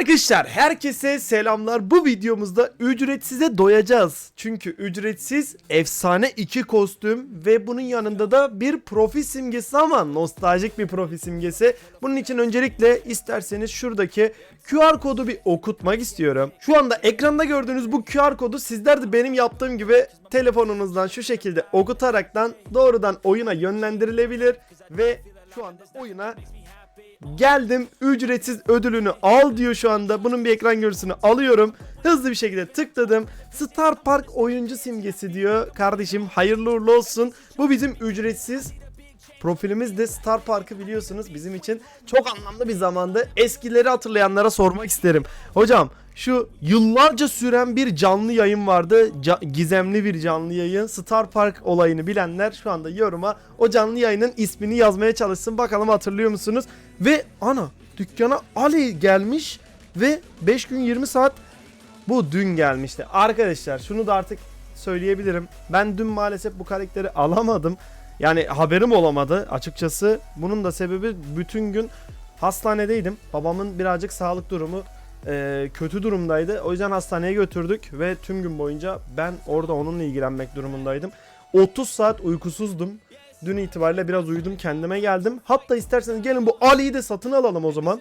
Arkadaşlar herkese selamlar. Bu videomuzda ücretsize doyacağız. Çünkü ücretsiz efsane iki kostüm ve bunun yanında da bir profil simgesi ama nostaljik bir profil simgesi. Bunun için öncelikle isterseniz şuradaki QR kodu bir okutmak istiyorum. Şu anda ekranda gördüğünüz bu QR kodu sizler de benim yaptığım gibi telefonunuzdan şu şekilde okutaraktan doğrudan oyuna yönlendirilebilir ve şu anda oyuna Geldim ücretsiz ödülünü al diyor şu anda. Bunun bir ekran görüntüsünü alıyorum. Hızlı bir şekilde tıkladım. Star Park oyuncu simgesi diyor. Kardeşim hayırlı uğurlu olsun. Bu bizim ücretsiz Profilimiz de Star Park'ı biliyorsunuz bizim için çok anlamlı bir zamandı. Eskileri hatırlayanlara sormak isterim. Hocam şu yıllarca süren bir canlı yayın vardı. Ca- gizemli bir canlı yayın. Star Park olayını bilenler şu anda yoruma o canlı yayının ismini yazmaya çalışsın. Bakalım hatırlıyor musunuz? Ve ana dükkana Ali gelmiş ve 5 gün 20 saat bu dün gelmişti. Arkadaşlar şunu da artık söyleyebilirim. Ben dün maalesef bu karakteri alamadım. Yani haberim olamadı açıkçası. Bunun da sebebi bütün gün hastanedeydim. Babamın birazcık sağlık durumu e, kötü durumdaydı. O yüzden hastaneye götürdük ve tüm gün boyunca ben orada onunla ilgilenmek durumundaydım. 30 saat uykusuzdum. Dün itibariyle biraz uyudum kendime geldim. Hatta isterseniz gelin bu Ali'yi de satın alalım o zaman.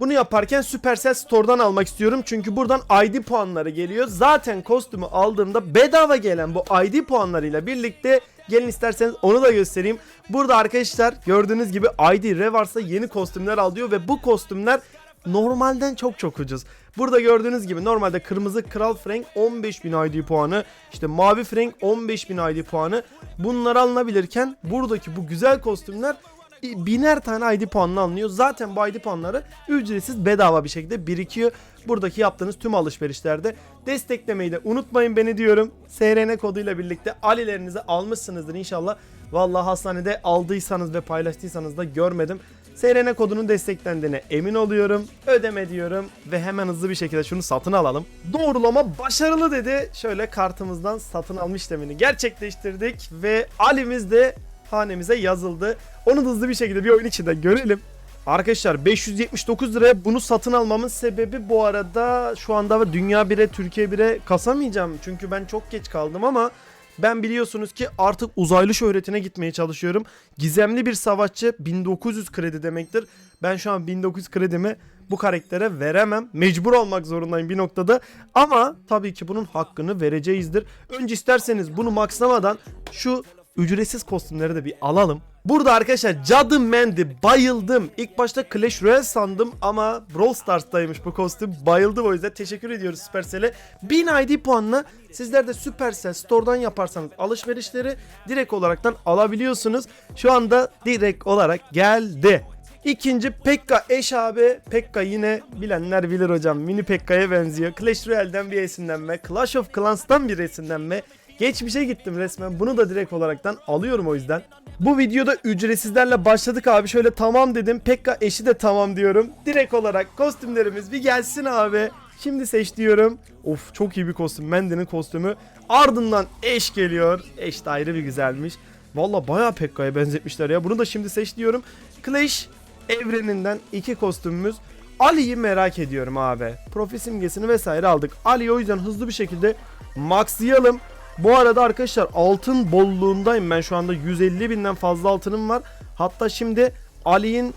Bunu yaparken Supercell Store'dan almak istiyorum. Çünkü buradan ID puanları geliyor. Zaten kostümü aldığımda bedava gelen bu ID puanlarıyla birlikte gelin isterseniz onu da göstereyim. Burada arkadaşlar gördüğünüz gibi ID Revars'a yeni kostümler al diyor ve bu kostümler normalden çok çok ucuz. Burada gördüğünüz gibi normalde kırmızı Kral Frank 15.000 ID puanı, işte mavi Frank 15.000 ID puanı. Bunlar alınabilirken buradaki bu güzel kostümler biner tane ID puanla alınıyor. Zaten bu ID puanları ücretsiz bedava bir şekilde birikiyor. Buradaki yaptığınız tüm alışverişlerde desteklemeyi de unutmayın beni diyorum. SRN koduyla birlikte alilerinizi almışsınızdır inşallah. Vallahi hastanede aldıysanız ve paylaştıysanız da görmedim. SRN kodunun desteklendiğine emin oluyorum. Ödeme diyorum ve hemen hızlı bir şekilde şunu satın alalım. Doğrulama başarılı dedi. Şöyle kartımızdan satın alma işlemini gerçekleştirdik ve Ali'miz de hanemize yazıldı. Onu da hızlı bir şekilde bir oyun içinde görelim. Arkadaşlar 579 liraya bunu satın almamın sebebi bu arada şu anda Dünya 1'e Türkiye 1'e kasamayacağım. Çünkü ben çok geç kaldım ama ben biliyorsunuz ki artık uzaylı şöhretine gitmeye çalışıyorum. Gizemli bir savaşçı 1900 kredi demektir. Ben şu an 1900 kredimi bu karaktere veremem. Mecbur olmak zorundayım bir noktada. Ama tabii ki bunun hakkını vereceğizdir. Önce isterseniz bunu maxlamadan şu ücretsiz kostümleri de bir alalım. Burada arkadaşlar Cadı Mandy bayıldım. İlk başta Clash Royale sandım ama Brawl Stars'taymış bu kostüm. Bayıldım o yüzden teşekkür ediyoruz Supercell'e. 1000 ID puanla sizler de Supercell Store'dan yaparsanız alışverişleri direkt olaraktan alabiliyorsunuz. Şu anda direkt olarak geldi. İkinci Pekka Eş abi. Pekka yine bilenler bilir hocam. Mini Pekka'ya benziyor. Clash Royale'den bir esinlenme. Clash of Clans'tan bir esinlenme. Geçmişe gittim resmen. Bunu da direkt olaraktan alıyorum o yüzden. Bu videoda ücretsizlerle başladık abi. Şöyle tamam dedim. Pekka eşi de tamam diyorum. Direkt olarak kostümlerimiz bir gelsin abi. Şimdi seç diyorum. Of çok iyi bir kostüm. Mendy'nin kostümü. Ardından eş geliyor. Eş de ayrı bir güzelmiş. Valla bayağı Pekka'ya benzetmişler ya. Bunu da şimdi seç diyorum. Clash evreninden iki kostümümüz. Ali'yi merak ediyorum abi. Profil simgesini vesaire aldık. Ali'yi o yüzden hızlı bir şekilde maxlayalım. Bu arada arkadaşlar altın bolluğundayım ben şu anda 150 binden fazla altınım var. Hatta şimdi Ali'nin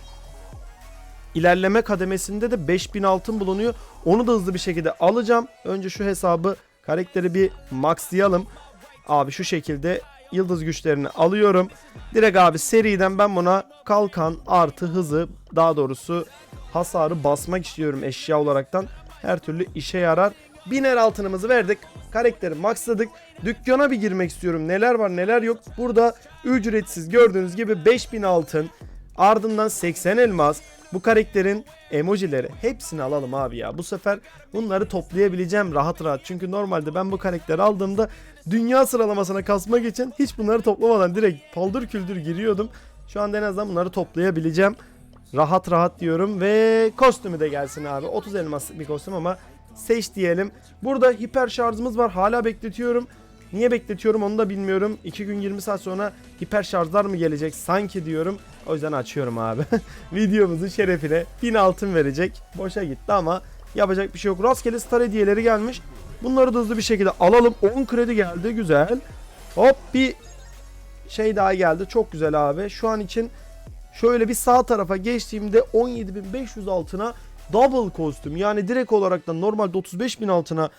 ilerleme kademesinde de 5000 altın bulunuyor. Onu da hızlı bir şekilde alacağım. Önce şu hesabı karakteri bir maxlayalım. Abi şu şekilde yıldız güçlerini alıyorum. Direkt abi seriden ben buna kalkan artı hızı daha doğrusu hasarı basmak istiyorum eşya olaraktan. Her türlü işe yarar. Biner altınımızı verdik. Karakteri maxladık. Dükkana bir girmek istiyorum. Neler var neler yok. Burada ücretsiz gördüğünüz gibi 5000 altın. Ardından 80 elmas. Bu karakterin emojileri hepsini alalım abi ya. Bu sefer bunları toplayabileceğim rahat rahat. Çünkü normalde ben bu karakteri aldığımda dünya sıralamasına kasmak için hiç bunları toplamadan direkt paldır küldür giriyordum. Şu anda en azından bunları toplayabileceğim. Rahat rahat diyorum ve kostümü de gelsin abi. 30 elmas bir kostüm ama seç diyelim. Burada hiper şarjımız var. Hala bekletiyorum. Niye bekletiyorum onu da bilmiyorum. 2 gün 20 saat sonra hiper şarjlar mı gelecek sanki diyorum. O yüzden açıyorum abi. Videomuzun şerefine 1000 altın verecek. Boşa gitti ama Yapacak bir şey yok. Rastgele star hediyeleri gelmiş. Bunları da hızlı bir şekilde alalım. 10 kredi geldi. Güzel. Hop bir şey daha geldi. Çok güzel abi. Şu an için şöyle bir sağ tarafa geçtiğimde 17.500 altına double kostüm. Yani direkt olarak da normalde 35.000 altına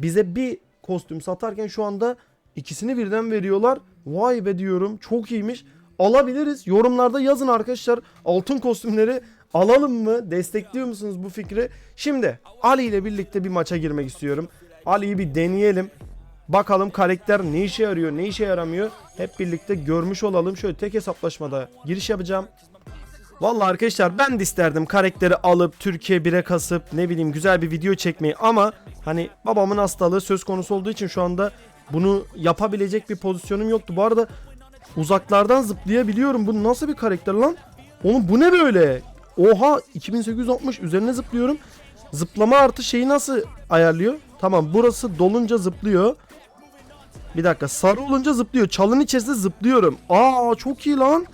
bize bir kostüm satarken şu anda ikisini birden veriyorlar. Vay be diyorum. Çok iyiymiş. Alabiliriz. Yorumlarda yazın arkadaşlar. Altın kostümleri alalım mı? Destekliyor musunuz bu fikri? Şimdi Ali ile birlikte bir maça girmek istiyorum. Ali'yi bir deneyelim. Bakalım karakter ne işe yarıyor, ne işe yaramıyor. Hep birlikte görmüş olalım. Şöyle tek hesaplaşmada giriş yapacağım. Vallahi arkadaşlar ben de isterdim karakteri alıp Türkiye 1'e kasıp ne bileyim güzel bir video çekmeyi ama hani babamın hastalığı söz konusu olduğu için şu anda bunu yapabilecek bir pozisyonum yoktu. Bu arada uzaklardan zıplayabiliyorum. Bu nasıl bir karakter lan? Oğlum bu ne böyle? Oha 2860 üzerine zıplıyorum. Zıplama artı şeyi nasıl ayarlıyor? Tamam burası dolunca zıplıyor. Bir dakika sarı olunca zıplıyor. Çalın içerisinde zıplıyorum. Aa çok iyi lan.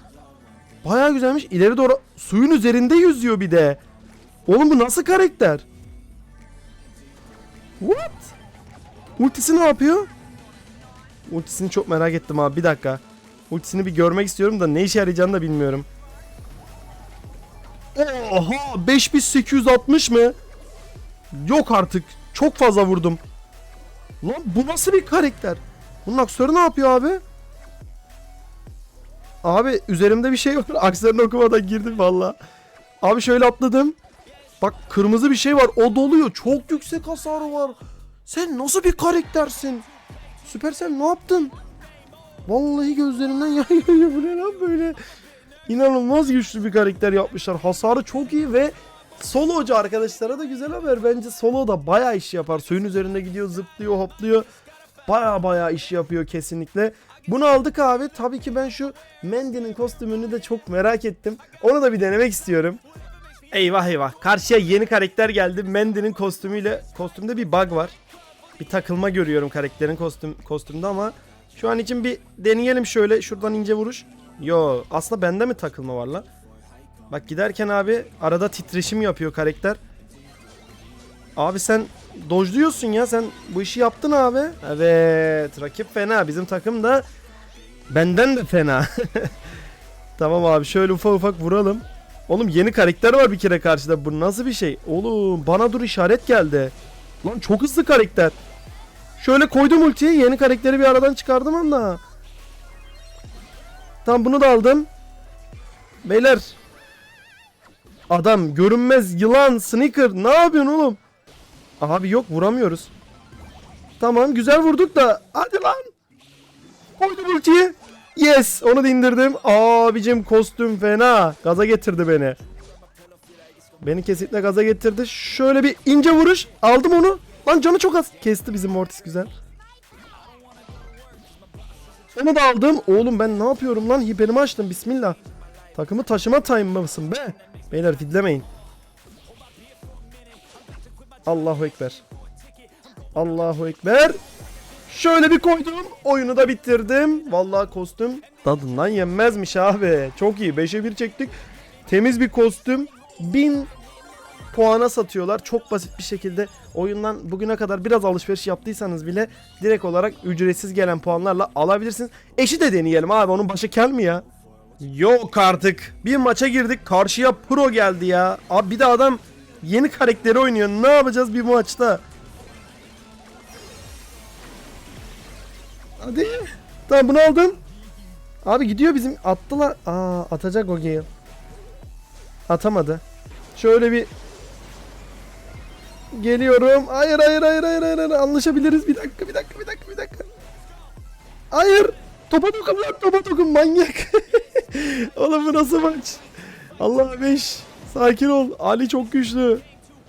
Baya güzelmiş. İleri doğru suyun üzerinde yüzüyor bir de. Oğlum bu nasıl karakter? What? Ultisi ne yapıyor? Ultisini çok merak ettim abi. Bir dakika. Ultisini bir görmek istiyorum da ne işe yarayacağını da bilmiyorum. Oha 5860 mı? Yok artık. Çok fazla vurdum. Lan bu nasıl bir karakter? Bunun aksörü ne yapıyor abi? Abi üzerimde bir şey var. Aksörünü okumadan girdim valla. Abi şöyle atladım. Bak kırmızı bir şey var. O doluyor. Çok yüksek hasarı var. Sen nasıl bir karaktersin? Süpersel ne yaptın? Vallahi gözlerimden yayıyor. Bu ne lan böyle? İnanılmaz güçlü bir karakter yapmışlar. Hasarı çok iyi ve Solo hoca arkadaşlara da güzel haber. Bence Solo da bayağı iş yapar. Suyun üzerinde gidiyor, zıplıyor, hopluyor. Baya baya iş yapıyor kesinlikle. Bunu aldık abi. Tabii ki ben şu Mandy'nin kostümünü de çok merak ettim. Onu da bir denemek istiyorum. Eyvah eyvah. Karşıya yeni karakter geldi. Mandy'nin kostümüyle. Kostümde bir bug var. Bir takılma görüyorum karakterin kostüm kostümde ama şu an için bir deneyelim şöyle. Şuradan ince vuruş. Yo aslında bende mi takılma var lan? Bak giderken abi arada titreşim yapıyor karakter. Abi sen dojluyorsun ya sen bu işi yaptın abi. Evet rakip fena bizim takım da benden de fena. tamam abi şöyle ufak ufak vuralım. Oğlum yeni karakter var bir kere karşıda bu nasıl bir şey? Oğlum bana dur işaret geldi. Lan çok hızlı karakter. Şöyle koydum ultiyi yeni karakteri bir aradan çıkardım ama. Tamam bunu da aldım. Beyler. Adam görünmez yılan sneaker ne yapıyorsun oğlum? Abi yok vuramıyoruz. Tamam güzel vurduk da hadi lan. Koydum ultiyi. Yes onu da indirdim. Abicim kostüm fena. Gaza getirdi beni. Beni kesinlikle gaza getirdi. Şöyle bir ince vuruş. Aldım onu. Lan canı çok az. Kesti bizim Mortis güzel. Onu da aldım. Oğlum ben ne yapıyorum lan? Hiperimi açtım. Bismillah. Takımı taşıma time mısın be? Beyler fidlemeyin. Allahu Ekber. Allahu Ekber. Şöyle bir koydum. Oyunu da bitirdim. Vallahi kostüm tadından yenmezmiş abi. Çok iyi. 5'e 1 çektik. Temiz bir kostüm. 1000 puana satıyorlar. Çok basit bir şekilde oyundan bugüne kadar biraz alışveriş yaptıysanız bile direkt olarak ücretsiz gelen puanlarla alabilirsiniz. Eşi de deneyelim abi. Onun başı kel mi ya? Yok artık. Bir maça girdik. Karşıya pro geldi ya. Abi bir de adam yeni karakteri oynuyor. Ne yapacağız bir maçta? Hadi. Tamam bunu aldım. Abi gidiyor bizim attılar. Aa atacak o Gale. Atamadı. Şöyle bir Geliyorum. Hayır hayır hayır hayır hayır. hayır. Anlaşabiliriz. Bir dakika bir dakika bir dakika bir dakika. Hayır. Topa dokun lan topa dokun manyak. Oğlum bu nasıl maç? Allah beş. Sakin ol. Ali çok güçlü.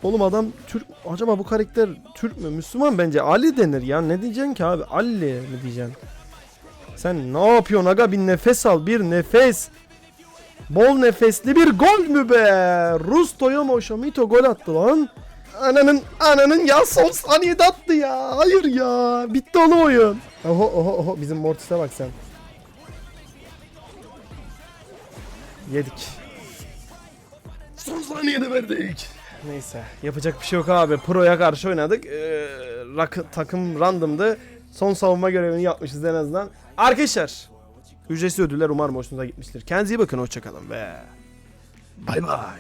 Oğlum adam Türk. Acaba bu karakter Türk mü? Müslüman bence. Ali denir ya. Ne diyeceksin ki abi? Ali mi diyeceksin? Sen ne yapıyorsun aga? Bir nefes al. Bir nefes. Bol nefesli bir gol mü be? Rus Toyomo Şamito gol attı lan. Ananın ananın ya son saniyede attı ya. Hayır ya. Bitti oğlum oyun. Oho oho oho bizim Mortis'e bak sen. Yedik. Son saniyede verdik. Neyse yapacak bir şey yok abi. Pro'ya karşı oynadık. Ee, rak- takım random'dı. Son savunma görevini yapmışız en azından. Arkadaşlar ücretsiz ödüller umarım hoşunuza gitmiştir. Kendinize iyi bakın hoşçakalın ve bay bay.